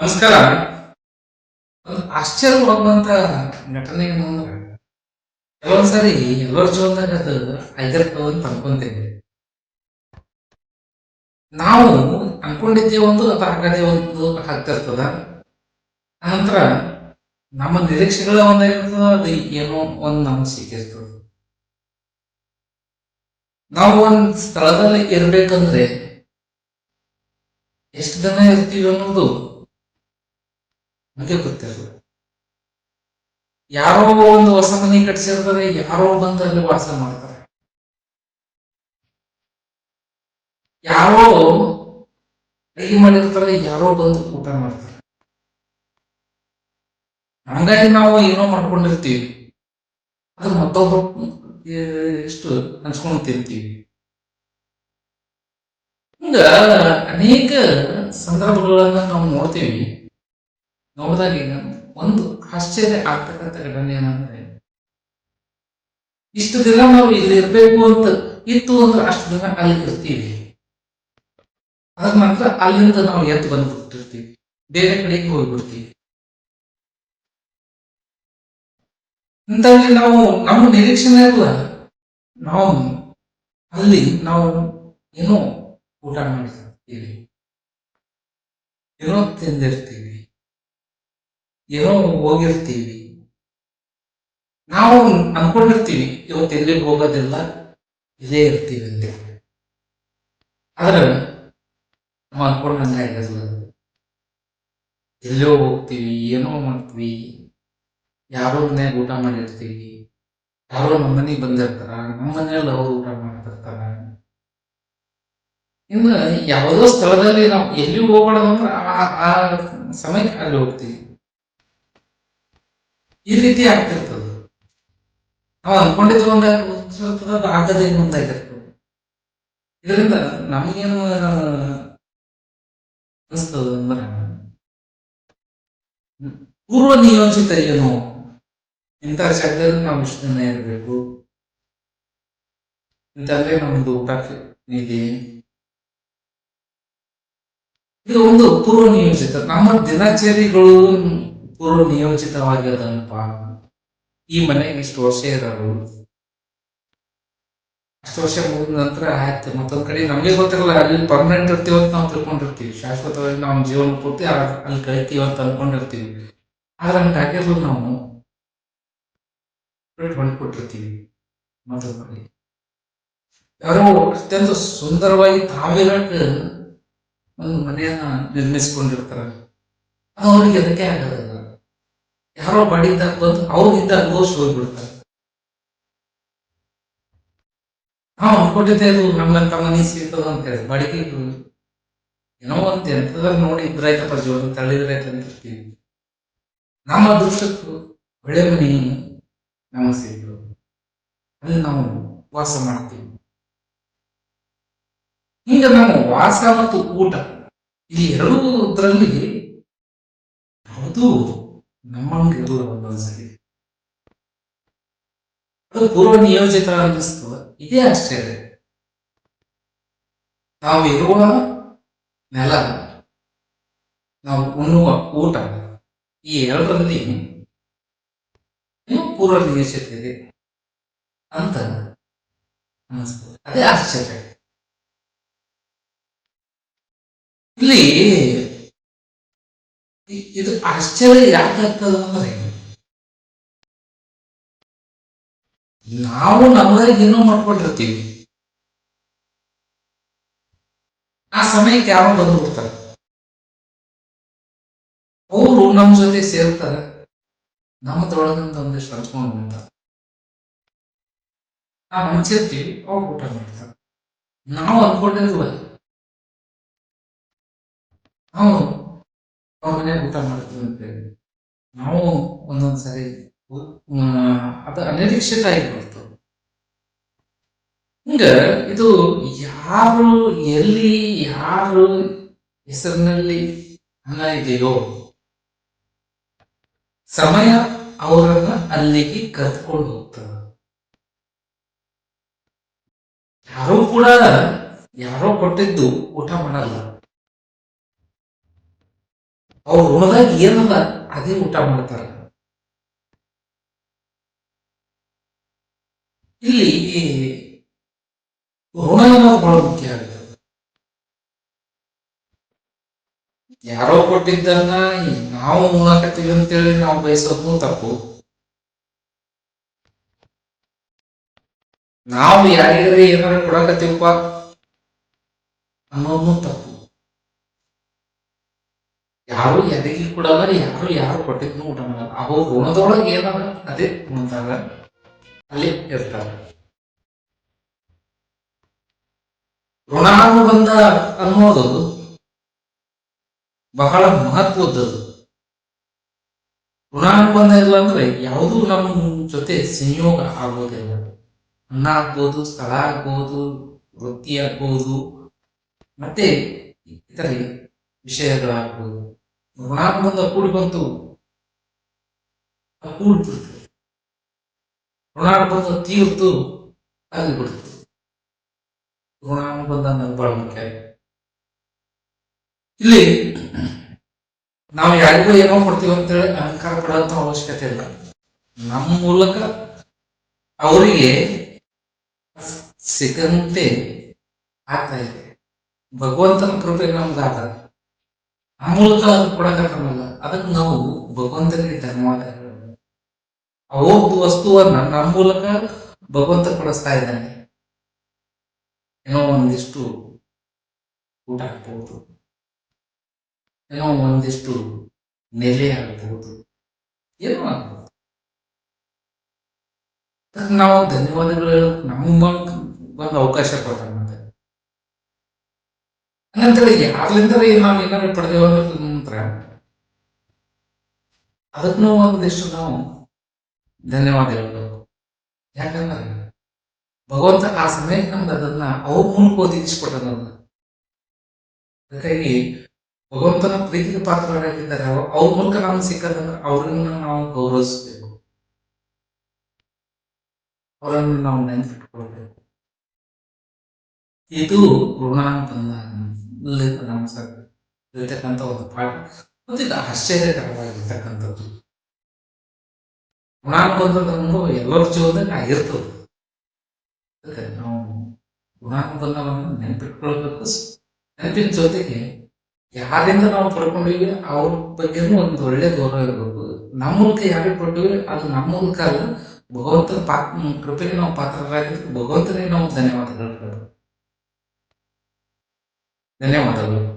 ನಮಸ್ಕಾರ. ಆಶ್ಚರ್ಯ ಆಶ್ಚರ್ಯವಾಗುವಂತ ಘಟನೆ ಅಂದ್ರೆ ಕೆಲವೊಂದ್ಸರಿ ಎಲ್ಲರ ಜೀವನದಾಗ ಅದು ಆಗಿರ್ತದ ಅಂತ ಅನ್ಕೊಂತೇವೆ ನಾವು ಅನ್ಕೊಂಡಿದ್ದೇವೆ ಒಂದು ಅದು ಆಗದೆ ಒಂದು ಆಗ್ತಿರ್ತದ. ನಂತರ ನಮ್ಮ ನಿರೀಕ್ಷೆಗಳ ಒಂದಾಗಿರ್ತದ ಅದು ಏನೋ ಒಂದು ನಮ್ಗೆ ಸಿಕ್ಕಿರ್ತದ ನಾವು ಒಂದು ಸ್ಥಳದಲ್ಲಿ ಇರ್ಬೇಕಂದ್ರೆ ಎಷ್ಟು ದಿನ ಇರ್ತೀವಿ ಅನ್ನೋದು ನಮಗೆ ಗೊತ್ತಿರಲ್ಲ ಯಾರೋ ಒಂದು ಹೊಸ ಮನೆ ಕಟ್ಸಿರ್ತಾರೆ, ಯಾರೋ ಬಂದು ಅಲ್ಲಿ ವಾಸ ಮಾಡ್ತಾರೆ. ಯಾರೋ ಅಡಿಗೆ ಮಾಡಿರ್ತಾರೆ, ಯಾರೋ ಬಂದು ಊಟ ಮಾಡ್ತಾರೆ. ಹಂಗಾಗಿ ನಾವು ಏನೋ ಮಾಡ್ಕೊಂಡಿರ್ತೀವಿ. ಅದು ಮತ್ತೊಬ್ಬ ಎಷ್ಟು ಹಂಚ್ಕೊಂಡು ತಿಂತೀವಿ ಹಿಂಗ ಅನೇಕ ಸಂದರ್ಭಗಳನ್ನ ನಾವು ನೋಡ್ತೀವಿ. ನೋಡಿದಾಗ ಈಗ ಒಂದು ಆಶ್ಚರ್ಯ ಆಗ್ತಕ್ಕಂಥ ಘಟನೆ ಏನಂದ್ರೆ, ಇಷ್ಟು ದಿನ ನಾವು ಇಲ್ಲಿ ಇರ್ಬೇಕು ಅಂತ ಇತ್ತು ಅಂದ್ರೆ ಅಷ್ಟು ದಿನ ಅಲ್ಲಿ ಇರ್ತೀವಿ. ಅದ ನಂತರ ಅಲ್ಲಿಂದ ನಾವು ಎದ್ದು ಬಂದ್ಬಿಟ್ಟಿರ್ತೀವಿ. ಬೇರೆ ಕಡೆಗೆ ಹೋಗ್ಬಿಡ್ತೀವಿ. ಇಂಥಲ್ಲಿ ನಾವು ನಮ್ಮ ನಿರೀಕ್ಷಣೆ ಇಲ್ಲ ನಾವು ಅಲ್ಲಿ ನಾವು ಏನೋ ಊಟ ಮಾಡಿರ್ತೀವಿ. ಏನೋ ತಿಂದಿರ್ತೀವಿ. ಏನೋ ಹೋಗಿರ್ತೀವಿ. ನಾವು ಅನ್ಕೊಂಡಿರ್ತೀವಿ, ಇವತ್ತು ಎಲ್ಲಿಗೆ ಹೋಗೋದಿಲ್ಲ, ಇಲ್ಲೇ ಇರ್ತೀವಿ ಅಂತ ಆದ್ರೆ ನಾವು ಅನ್ಕೊಂಡಂಗ ಆಗಿರಲ್ಲ ಎಲ್ಲೋ ಹೋಗ್ತೀವಿ, ಏನೋ ಮಾಡ್ತೀವಿ. ಯಾರೋ ಮನ್ಯಾಗ ಊಟ ಮಾಡಿರ್ತೀವಿ. ಯಾರೋ ನಮ್ಮ ಮನೆಗೆ ಬಂದಿರ್ತಾರ, ನಮ್ಮ ಮನೆಯಲ್ಲಿ ಅವರು ಊಟ ಮಾಡ್ತಿರ್ತಾರ. ಇನ್ನು ಯಾವುದೋ ಸ್ಥಳದಲ್ಲಿ ನಾವು ಎಲ್ಲಿ ಹೋಗ್ಬಾರ್ದು ಅಂದ್ರೆ ಆ ಸಮಯಕ್ಕೆ ಅಲ್ಲಿ ಹೋಗ್ತೀವಿ. ಈ ರೀತಿ ಆಗ್ತಿರ್ತದ. ನಾವು ಅನ್ಕೊಂಡಿದ್ರು ಒಂದಾಗಿರ್ತದ ಅದು ಆಗದೆ ಇನ್ನೊಂದಾಗಿರ್ತದೆ. ಇದರಿಂದ ನಮಗೇನು ಅನಿಸ್ತದ ಅಂದ್ರೆ, ಪೂರ್ವ ನಿಯೋಜಿತ ಏನು ಇಂಥ ಜಾಗದಲ್ಲಿ ನಾವು ಇಷ್ಟು ದಿನ ಇರಬೇಕು. ಇಂಥಲ್ಲೇ ನಮ್ದು ಊಟ ಇದೆ ಇದು ಒಂದು ಪೂರ್ವ ನಿಯೋಜಿತ. ನಮ್ಮ ದಿನಚರಿಗಳು ಪೂರ್ವ ನಿಯೋಜಿತವಾಗಿರೋದಪ್ಪ ಈ ಮನೆಗೆ ಇಷ್ಟು ವರ್ಷ ಇರೋರು. ಅಷ್ಟು ವರ್ಷ ಮುಗಿದ ನಂತರ ಆಯ್ತು. ಮತ್ತೊಂದ್ ಕಡೆ ನಮಗೆ ಗೊತ್ತಿರಲ್ಲ, ಅಲ್ಲಿ ಪರ್ಮನೆಂಟ್ ಇರ್ತೀವಿ ಅಂತ ನಾವು ತಿಳ್ಕೊಂಡಿರ್ತೀವಿ. ಶಾಶ್ವತವಾಗಿ ನಾವು ಜೀವನ ಪೂರ್ತಿ ಅಲ್ಲಿ ಕಳಿತೀವಿ ಅಂತ ಅನ್ಕೊಂಡಿರ್ತೀವಿ. ಆದ್ರೆ ಹಂಗಾಗಿರ್ಲು ನಾವು ಹೊಂದ್ಕೊಟ್ಟಿರ್ತೀವಿ ಮೊದಲು ಕಡೆ. ಯಾರೋ ಅತ್ಯಂತ ಸುಂದರವಾಗಿ ತಾವಿರಕ್ಕೆ ಒಂದು ಮನೆಯನ್ನ ನಿರ್ಮಿಸ್ಕೊಂಡಿರ್ತಾರೆ. ಅವ್ರಿಗೆ ಅದಕ್ಕೆ ಆಗೋದಿಲ್ಲ ಯಾರೋ ಬಡಿದಾಗ ಬಂದು ಅವ್ರಿಗಿದ್ದ ಅನುಭವಿಸಿ ಹೋಗ್ಬಿಡ್ತಾರೆ. ನಾವು ಅನ್ಕೊಂಡಿದ್ದೆ ಅದು ಮನೆ ಸಿಗ್ತದ ಅಂತ ಹೇಳಿ ಬಾಡಿಗೆ ಏನೋ ಅಂತ ಎಂತದಾಗ ನೋಡಿ ಇದ್ರಾಯ್ತಪ್ಪ ಜೀವನ ತಳ್ಳಿದ್ರಾಯ್ತು ಅಂತಿರ್ತೀವಿ ನಮ್ಮ ಅದೃಷ್ಟಕ್ಕೂ ಒಳ್ಳೆ ಮನೆ ನಮ್ಮ ಸಿಗ್ತದೆ ಅಲ್ಲಿ ನಾವು ವಾಸ ಮಾಡ್ತೀವಿ. ಈಗ ನಾವು ವಾಸ ಮತ್ತು ಊಟ, ಈ ಎರಡೂದ್ರಲ್ಲಿ ಯಾವುದು ನಮ್ಮಂಗಿರಲ್ಲ ಒಂದೊಂದ್ಸರಿ ಅದು ಪೂರ್ವ ನಿಯೋಜಿತ ಅನ್ನಿಸ್ತು ಇದೇ ಆಶ್ಚರ್ಯ ನಾವು ಇರುವ ನೆಲ, ನಾವು ಉಣ್ಣುವ ಊಟ, ಈ ಎರಡರಲ್ಲಿ ಪೂರ್ವ ನಿಯೋಜಿತ ಇದೆ ಅಂತ ಅನ್ನಿಸ್ತು ಅದೇ ಆಶ್ಚರ್ಯ. ಇಲ್ಲಿ ಇದು ಆಶ್ಚರ್ಯ ಯಾಕಾಗ್ತದ ಅಂದ್ರೆ ನಾವು ನಮ್ಮವರಿಗೆ ಏನೋ ಮಾಡ್ಕೊಂಡಿರ್ತೀವಿ. ಆ ಸಮಯಕ್ಕೆ ಯಾವಾಗ ಬಂದು ಬಿಡ್ತಾರೆ ಅವರು ನಮ್ಮ ಜೊತೆ ಸೇರ್ತಾರೆ. ನಮ್ಮದ್ರೊಳಗಿಂದ ಒಂದಿಷ್ಟು ಹಂಚ್ಕೊಂಡು ಬಿಡ್ತಾರೆ ನಾವು ಹಂಚಿರ್ತೀವಿ ಅವ್ರು ಊಟ ಮಾಡ್ತಾರೆ. ನಾವು ಅನ್ಕೊಂಡಿರ್ಲಿಲ್ಲ ನಾವು ಅವ್ರ ಊಟ ಮಾಡ್ತೀವಿ ಅಂತೇಳಿ ನಾವು ಒಂದೊಂದ್ ಸರಿ ಅದು ಅನಿರೀಕ್ಷಿತ ಆಗಿಬಿಡ್ತು ಹಿಂಗ ಇದು ಯಾರು ಎಲ್ಲಿ ಯಾರು ಹೆಸರಿನಲ್ಲಿ ಹಣ ಇದೆಯೋ, ಸಮಯ ಅವರನ್ನ ಅಲ್ಲಿಗೆ ಕರೆದುಕೊಂಡು ಹೋಗ್ತದೆ. ಯಾರೂ ಕೂಡ ಯಾರೋ ಕೊಟ್ಟಿದ್ದು ಊಟ ಮಾಡಲ್ಲ. ಅವ್ರ ಋಣದಾಗ ಏನದ ಅದೇ? ಊಟ ಮಾಡ್ತಾರ. ಇಲ್ಲಿ ಋಣ ಅನ್ನೋದು ಬಹಳ ಮುಖ್ಯ ಆಗಿದೆ. ಯಾರೋ ಕೊಟ್ಟಿದ್ದನ್ನ ನಾವು ಉಣ್ಣಾಕತ್ತೀವಿ ಅಂತೇಳಿ ನಾವು ಬಯಸೋದು ತಪ್ಪು. ನಾವು ಯಾರಿಗಾರ ಏನಾರ ಕೊಡಕತ್ತೀವಪ್ಪ ಅನ್ನೋದು ತಪ್ಪು. ಯಾರು ಎದಗಿ ಕೊಡಲ್ಲ, ಯಾರು ಯಾರು ಕೊಟ್ಟಿದ್ನು ಊಟ ಮಾಡಲ್ಲ. ಅವು ಗುಣದೊಳಗೆ ಏನದ ಅದೇ ಉಣ್ತಾರ ಅಲ್ಲಿ ಇರ್ತಾರ ಋಣಾನುಬಂಧ ಅನ್ನೋದು ಬಹಳ ಮಹತ್ವದ್ದು. ಋಣಾನುಬಂಧ ಇಲ್ಲ ಅಂದ್ರೆ ಯಾವುದೂ ನಮ್ಮ ಜೊತೆ ಸಂಯೋಗ ಆಗೋದಿಲ್ಲ. ಅನ್ನ ಆಗ್ಬೋದು, ಸ್ಥಳ ಆಗ್ಬೋದು, ವೃತ್ತಿ ಆಗ್ಬೋದು, ಮತ್ತೆ ಇತರ ವಿಷಯಗಳಾಗ್ಬೋದು. ಋಣಾನುಬಂಧ ಕೂಡಿ ಬಂತು. ಕೂಡ್ಬಿಡ್ತು ಬಂದ ತೀರ್ತು ಅಲ್ಲಿ ಬಿಡ್ತು. ಬಂದ ಅನ್ನೋದು ಬಹಳ ಮುಖ್ಯ ಇಲ್ಲಿ ನಾವು ಯಾರಿಗೂ ಏನೋ ಕೊಡ್ತೀವಿ ಅಂತೇಳಿ ಅಹಂಕಾರ ಪಡುವಂತ ಅವಶ್ಯಕತೆ ಇಲ್ಲ. ನಮ್ಮ ಮೂಲಕ ಅವರಿಗೆ ಸಿಗಂತೆ ಆಗ್ತಾ ಇದೆ. ಭಗವಂತನ ಕೃಪೆ ನಮ್ಗಾದ. ಆ ಮೂಲಕ ಅದು ಕೊಡಕ್ಕಾಗಲ್ಲ ಅದಕ್ಕೆ ನಾವು ಭಗವಂತನಿಗೆ ಧನ್ಯವಾದ ಅವೊಂದು ವಸ್ತುವನ್ನ ನಮ್ಮ ಮೂಲಕ ಭಗವಂತ ಕೊಡಿಸ್ತಾ ಇದ್ದಾನೆ. ಏನೋ ಒಂದಿಷ್ಟು ಊಟ ಆಗ್ಬಹುದು. ಏನೋ ಒಂದಿಷ್ಟು ನೆಲೆ ಆಗ್ಬಹುದು. ಏನೋ ಆಗ್ಬಹುದು. ನಾವು ಧನ್ಯವಾದಗಳು ನಮ್ಮ ಒಂದು ಅವಕಾಶ ಕೊಡ್ತಾನೆ ಮತ್ತೆ ಹಂಗಂತೇಳಿ ನಾವು ಏನಾರು ಪಡೆದೇವ ನಂತರ ಅದಕ್ಕೂ ಒಂದಿಷ್ಟು ನಾವು ಧನ್ಯವಾದ ಹೇಳಬೇಕು ಯಾಕಂದ್ರೆ ಭಗವಂತ ಆ ಸಮಯಕ್ಕೆ ನಮ್ದು ಅದನ್ನ ಅವ್ರ ಮೂಲಕ ಒದಗಿಸ್ಕೊಡ್ತಾನ ಅದನ್ನ ಅದಕ್ಕಾಗಿ ಭಗವಂತನ ಪ್ರೀತಿಗೆ ಪಾತ್ರರಾಗಿದ್ದಾರೆ. ಅವ್ರ ಮೂಲಕ ನಮ್ಗೆ ಸಿಕ್ಕದಂದ್ರೆ ಅವ್ರನ್ನ ನಾವು ಗೌರವಿಸ್ಬೇಕು. ಅವರನ್ನು ನಾವು ನೆನಪಿಟ್ಕೊಳ್ಬೇಕು. ಇದು ಸರ್ ಇರ್ತಕ್ಕಂಥ ಒಂದು ಪಾಠ. ಇದು ಆಶ್ಚರ್ಯಕರವಾಗಿರ್ತಕ್ಕಂಥದ್ದು ಅನುಭವ ಎಲ್ಲರ ಜೀವನದಾಗ ಆಗಿರ್ತದೆ. ಅದಕ್ಕೆ ನಾವು ಗುಣಾನುಬಂಧವನ್ನು ನೆನಪಿಟ್ಕೊಳ್ಬೇಕು. ನೆನಪಿನ ಜೊತೆಗೆ ಯಾರಿಂದ ನಾವು ಪಡ್ಕೊಂಡಿವಿ ಅವ್ರ ಬಗ್ಗೆನೂ ಒಂದು ಒಳ್ಳೆ ಗೌರವ ಇರಬೇಕು. ನಮ್ಮ ಮೂಲಕ ಯಾರಿಗೆ ಕೊಟ್ಟಿವಿ ಅದು ನಮ್ಮ ಮೂಲಕ ಅಲ್ಲ. ಭಗವಂತನ ಪಾತ್ರ, ಕೃಪೆಗೆ ನಾವು ಪಾತ್ರರಾಗಿದ್ದು ಭಗವಂತನಿಗೆ ನಾವು ಧನ್ಯವಾದಗಳು ಹೇಳ್ಬೇಕು. ಧನ್ಯವಾದಗಳು